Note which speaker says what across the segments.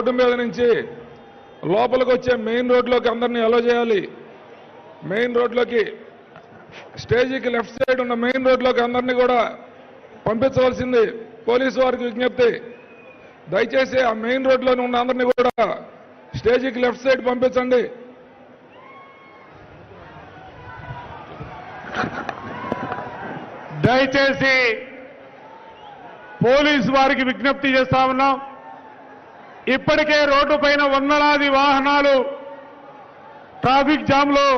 Speaker 1: Road మీద నుంచి లోపలికి వచ్చే మెయిన్ రోడ్లోకి అందరినీ అలో చేయాలి. మెయిన్ రోడ్లోకి స్టేజీకి లెఫ్ట్ సైడ్ ఉన్న మెయిన్ రోడ్లోకి అందరినీ కూడా పంపించవలసింది పోలీసు వారికి విజ్ఞప్తి. దయచేసి ఆ మెయిన్ రోడ్లోనే ఉన్న అందరినీ కూడా స్టేజీకి లెఫ్ట్ సైడ్ పంపించండి.
Speaker 2: దయచేసి పోలీసు వారికి విజ్ఞప్తి చేస్తా ఉన్నాం. ఇప్పటికే రోడ్డు పైన వందలాది వాహనాలు ట్రాఫిక్ జామ్లో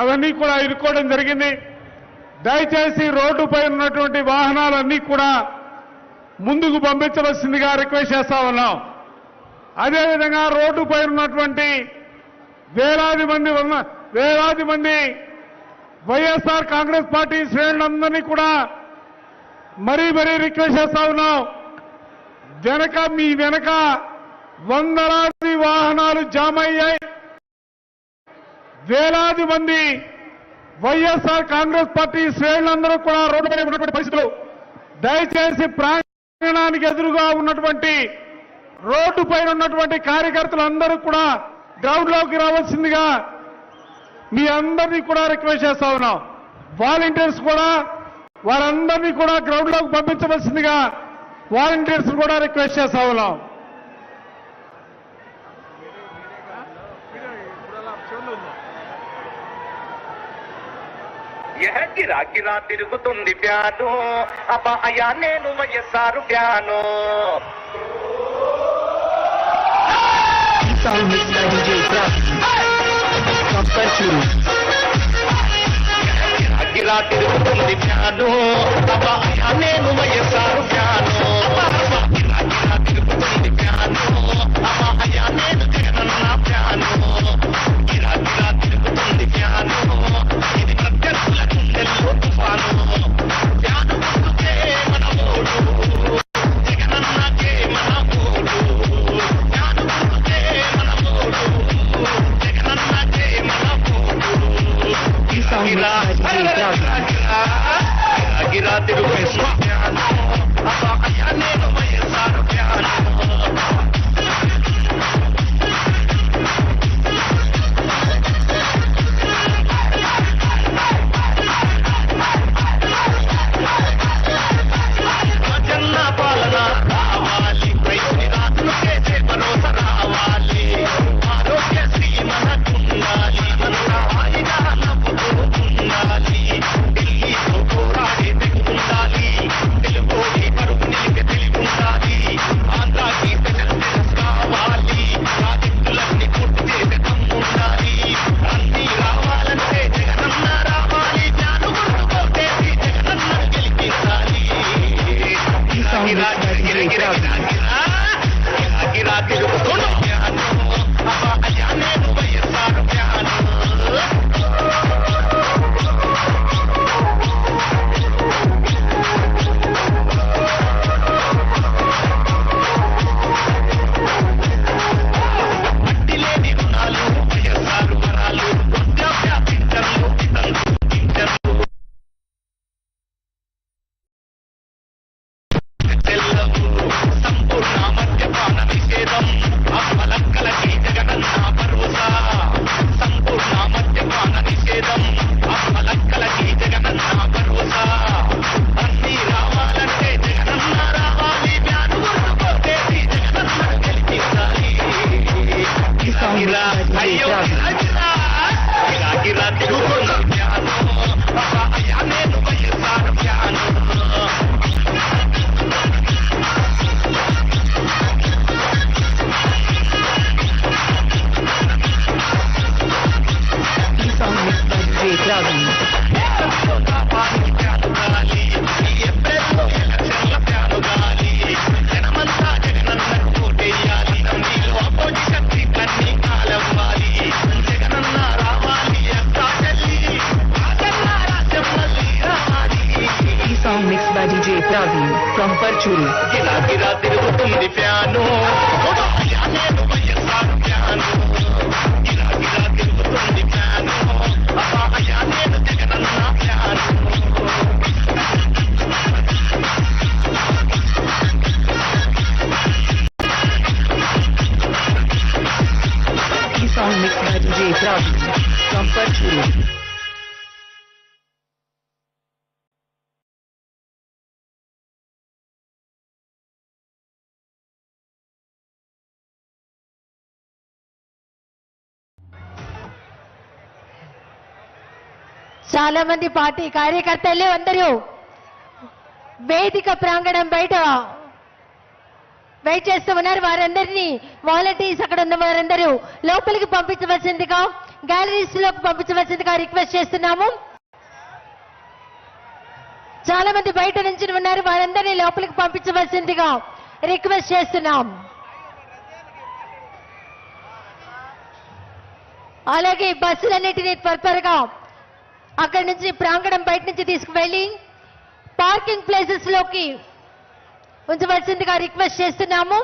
Speaker 2: అవన్నీ కూడా ఇరుక్కోవడం జరిగింది. దయచేసి రోడ్డుపై ఉన్నటువంటి వాహనాలన్నీ కూడా ముందుకు పంపించవలసిందిగా రిక్వెస్ట్ చేస్తా ఉన్నాం. అదేవిధంగా రోడ్డుపై ఉన్నటువంటి వేలాది మంది ఉన్న వేలాది మంది వైఎస్ఆర్ కాంగ్రెస్ పార్టీ శ్రేణులందరినీ కూడా మరీ మరీ రిక్వెస్ట్ చేస్తా ఉన్నాం. వెనక మీ వెనక వందలాది వాహనాలు జామ్ అయ్యాయి వేలాది మంది వైఎస్ఆర్ కాంగ్రెస్ పార్టీ శ్రేణులందరూ కూడా రోడ్డుపై ఉన్నటువంటి పరిస్థితులు. దయచేసి ప్రాంగణానికి ఎదురుగా ఉన్నటువంటి రోడ్డు పైన ఉన్నటువంటి కార్యకర్తలందరూ కూడా గ్రౌండ్లోకి రావాల్సిందిగా మీ అందరినీ కూడా రిక్వెస్ట్ చేస్తా ఉన్నాం. వాలంటీర్స్ కూడా వారందరినీ కూడా గ్రౌండ్లోకి పంపించవలసిందిగా వాలంటీర్స్ కూడా రిక్వెస్ట్ చేస్తా ఉన్నాం
Speaker 3: యహ గిరా గిరా తిరుగుతుంది ప్యాను అబ్బాయా నేను YSR fan
Speaker 4: Song mixed by DJ Craft. From Perchuru.
Speaker 3: గిరా గిరా తిరుగుతుంది ప్యాను అబ్బాయా నేను వైఎస్ఆర్ ప్యాను पर छुरी। गिरा गिरा तेरे को तुम दिप्या
Speaker 5: చాలా మంది పార్టీ కార్యకర్తలు అందరూ వేదిక ప్రాంగణం బయట వెయిట్ చేస్తూ ఉన్నారు. వారందరినీ వాలంటీర్స్ అక్కడ ఉన్న వారందరూ లోపలికి పంపించవలసిందిగా గ్యాలరీస్లోకి పంపించవలసిందిగా రిక్వెస్ట్ చేస్తున్నాము. చాలా మంది బయట నుంచి ఉన్నారు. వారందరినీ లోపలికి పంపించవలసిందిగా రిక్వెస్ట్ చేస్తున్నాం. అలాగే బస్సులన్నిటినీ త్వరగా అక్కడి నుంచి ప్రాంగణం బయట నుంచి తీసుకువెళ్ళి పార్కింగ్ ప్లేసెస్లోకి ఉంచవలసిందిగా రిక్వెస్ట్ చేస్తున్నాము.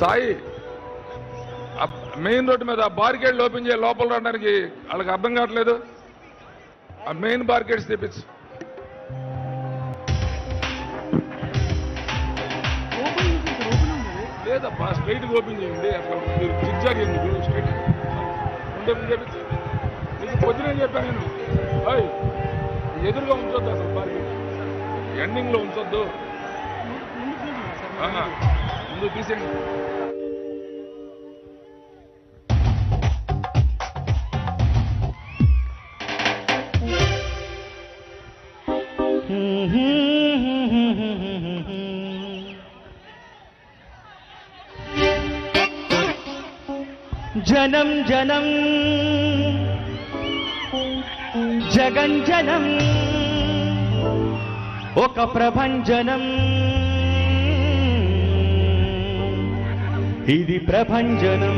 Speaker 1: సాయి మెయిన్ రోడ్డు మీద బార్గేడ్ ఓపెన్ చేయ లోపల రావడానికి వాళ్ళకి అర్థం కావట్లేదు. ఆ మెయిన్ బార్గేడ్స్ తెప్పించు లేదప్పా స్ట్రైట్ ఓపెన్ చేయండి. అట్లా మీరు జిగ్జాగ్ ఎందుకు? స్ట్రైట్ ఉండే చేపించు నీకు పొద్దునే చెప్పాను నేను. ఓయ్, ఎదురుగా ఉంచొద్దు అసలు బార్గేడ్ ఎండింగ్లో ఉంచొద్దు. ముందు తీసేయండి.
Speaker 6: జనం జనం జగన్ జనం ఒక ప్రభంజనం ఇది ప్రభంజనం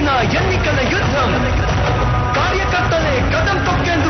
Speaker 6: ಚೀನಾ ಎನ್ನಿಕಲ ಯುದ್ಧಂ ಕಾರ್ಯಕರ್ತನೇ ಕದಂ ತೊಕ್ಕೆಂದು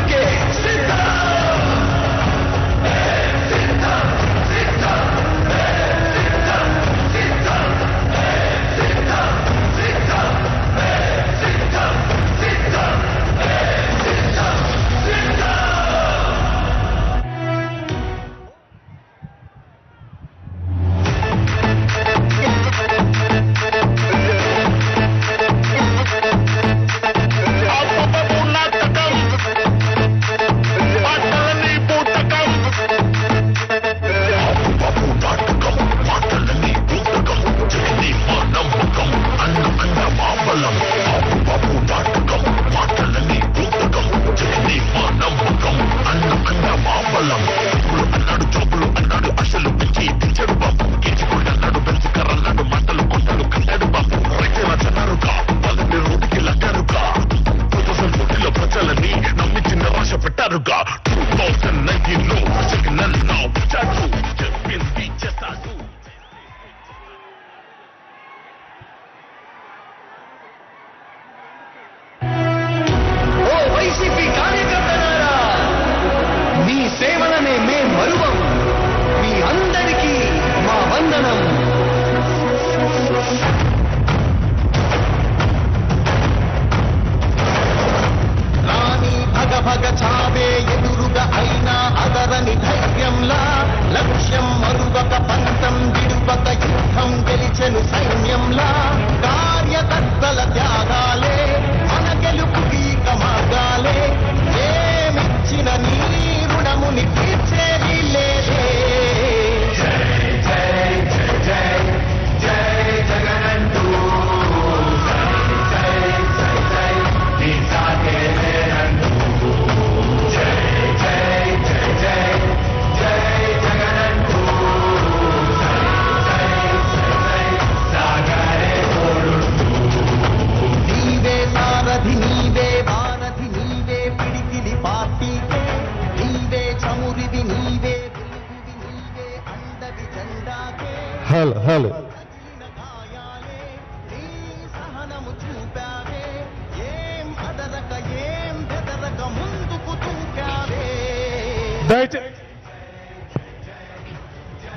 Speaker 2: దయచే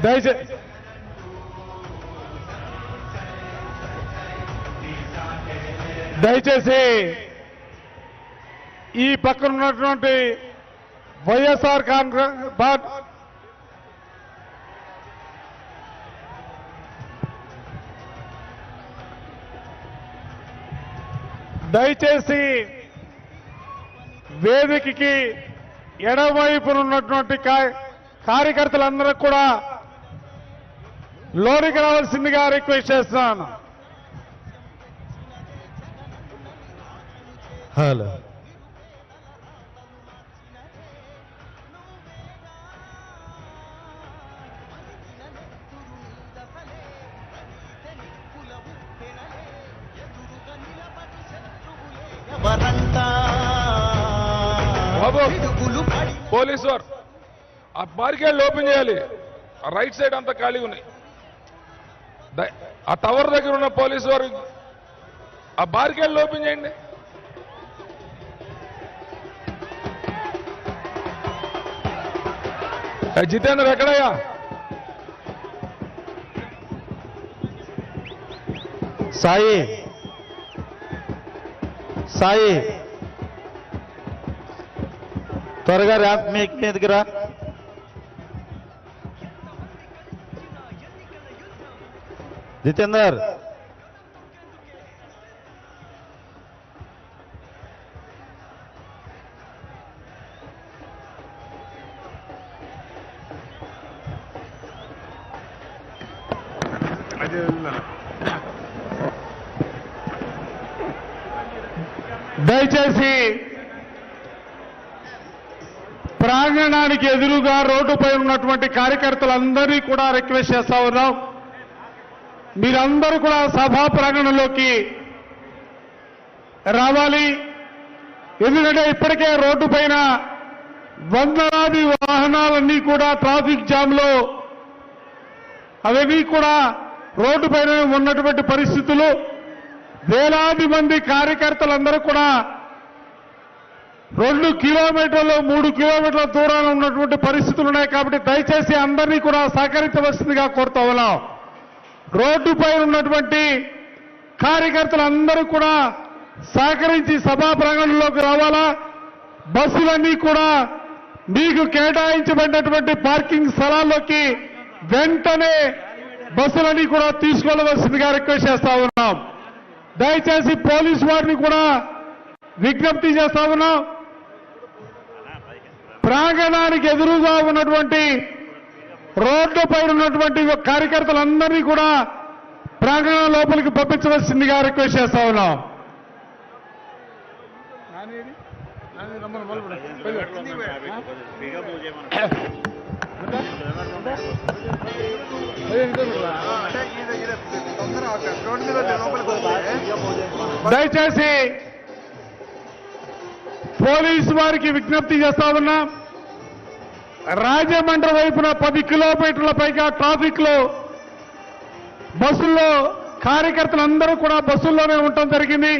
Speaker 2: దయచే దయచేసి ఈ పక్కన ఉన్నటువంటి వైఎస్ఆర్ కాంగ్రెస్ దయచేసి వేదికకి ఎడవైపున ఉన్నటువంటి కా- కార్యకర్తలందరూ కూడా లోనికి రావాల్సిందిగా రిక్వెస్ట్ చేస్తున్నాను. హలో.
Speaker 1: బాబు. పోలీసు వారు ఆ బారికేడ్ ఓపెన్ చేయాలి. రైట్ సైడ్ అంతా ఖాళీగా ఉన్నాయి. ఆ టవర్ దగ్గర ఉన్న పోలీసు వారు ఆ బారికేడ్ ఓపెన్ చేయండి. జితేందర్ జితేంద్ర ఎక్కడయ్యా?
Speaker 2: సాయి సాయి త్వరగా ర్యాంప్ మీ మీదకి రా. జితేందర్ దయచేసి ప్రాంగణానికి ఎదురుగా రోడ్డుపై ఉన్నటువంటి కార్యకర్తలందరినీ కూడా రిక్వెస్ట్ చేస్తా ఉన్నాం. మీరందరూ కూడా సభా ప్రాంగణంలోకి రావాలి. ఎందుకంటే ఇప్పటికే రోడ్డు పైన వందలాది వాహనాలన్నీ కూడా ట్రాఫిక్ జామ్లో అవన్నీ కూడా రోడ్డు పైన ఉన్నటువంటి పరిస్థితులు. వేలాది మంది కార్యకర్తలందరూ కూడా రెండు కిలోమీటర్లు మూడు కిలోమీటర్ల దూరాన ఉన్నటువంటి పరిస్థితులు ఉన్నాయి కాబట్టి దయచేసి అందరినీ కూడా సహకరించవలసిందిగా కోరుతా ఉన్నాం. రోడ్డుపై ఉన్నటువంటి కార్యకర్తలందరూ కూడా సహకరించి సభా ప్రాంగణంలోకి రావాలా? బస్సులన్నీ కూడా మీకు కేటాయించబడినటువంటి పార్కింగ్ స్థలాల్లోకి వెంటనే బస్సులన్నీ కూడా తీసుకెళ్ళవలసిందిగా రిక్వెస్ట్ చేస్తా ఉన్నాం. దయచేసి పోలీసు వారిని కూడా విజ్ఞప్తి చేస్తా ఉన్నాం. ప్రాంగణానికి ఎదురుగా ఉన్నటువంటి రోడ్డుపై ఉన్నటువంటి కార్యకర్తలందరినీ కూడా ప్రాంగణం లోపలికి పంపించవలసిందిగా రిక్వెస్ట్ చేస్తా ఉన్నాం. దయచేసి పోలీసు వారికి విజ్ఞప్తి చేస్తా ఉన్నా రాజమండ్రి వైపున పది కిలోమీటర్ల పైగా ట్రాఫిక్లో బస్సుల్లో కార్యకర్తలందరూ కూడా బస్సుల్లోనే ఉండటం జరిగింది.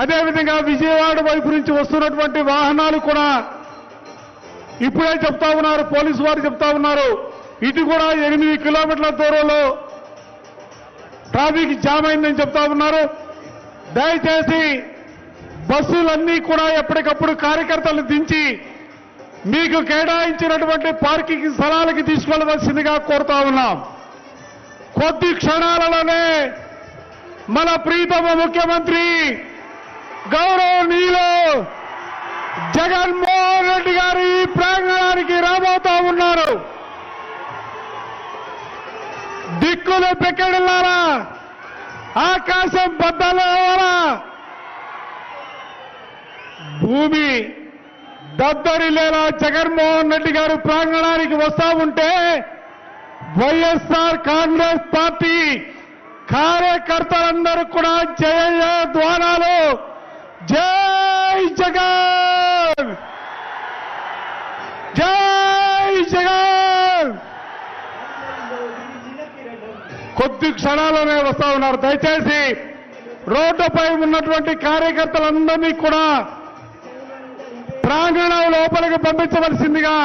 Speaker 2: అదేవిధంగా విజయవాడ వైపు నుంచి వస్తున్నటువంటి వాహనాలు కూడా ఇప్పుడే చెప్తా ఉన్నారు పోలీసు వారు చెప్తా ఉన్నారు. ఇటు కూడా ఎనిమిది కిలోమీటర్ల దూరంలో ట్రాఫిక్ జామ్ అయిందని చెప్తా ఉన్నారు. దయచేసి బస్సులన్నీ కూడా ఎప్పటికప్పుడు కార్యకర్తలు దించి మీకు కేటాయించినటువంటి పార్కింగ్ స్థలాలకి తీసుకెళ్ళవలసిందిగా కోరుతా ఉన్నాం. కొద్ది క్షణాలలోనే మన ప్రీతమ ముఖ్యమంత్రి గౌరవనీయులు జగన్మోహన్ రెడ్డి గారు ఈ ప్రాంగణానికి రాబోతా ఉన్నారు. దిక్కులు పెక్కడిల్లారా ఆకాశం బద్దలవారా భూమి దద్దరిల్లేలా జగన్మోహన్ రెడ్డి గారు ప్రాంగణానికి వస్తా ఉంటే వైఎస్ఆర్ కాంగ్రెస్ పార్టీ కార్యకర్తలందరూ కూడా జయ ద్వారాలు. జై జగన్! జై జగన్! కొద్ది క్షణాలనే వస్తా ఉన్నారు. దయచేసి రోడ్డుపై ఉన్నటువంటి కార్యకర్తలందరినీ కూడా ప్రాంగణం లోపలికి పంపించవలసిందిగా.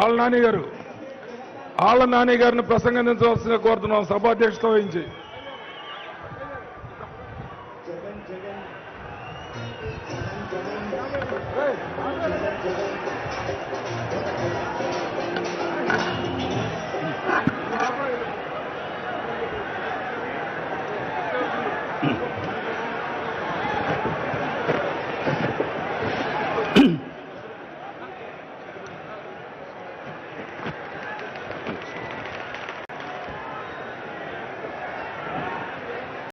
Speaker 1: ఆళ్ళ నాని గారు ఆళ్ళ నాని గారిని ప్రసంగించవలసిందిగా కోరుతున్నాం సభాధ్యక్షత వహించి.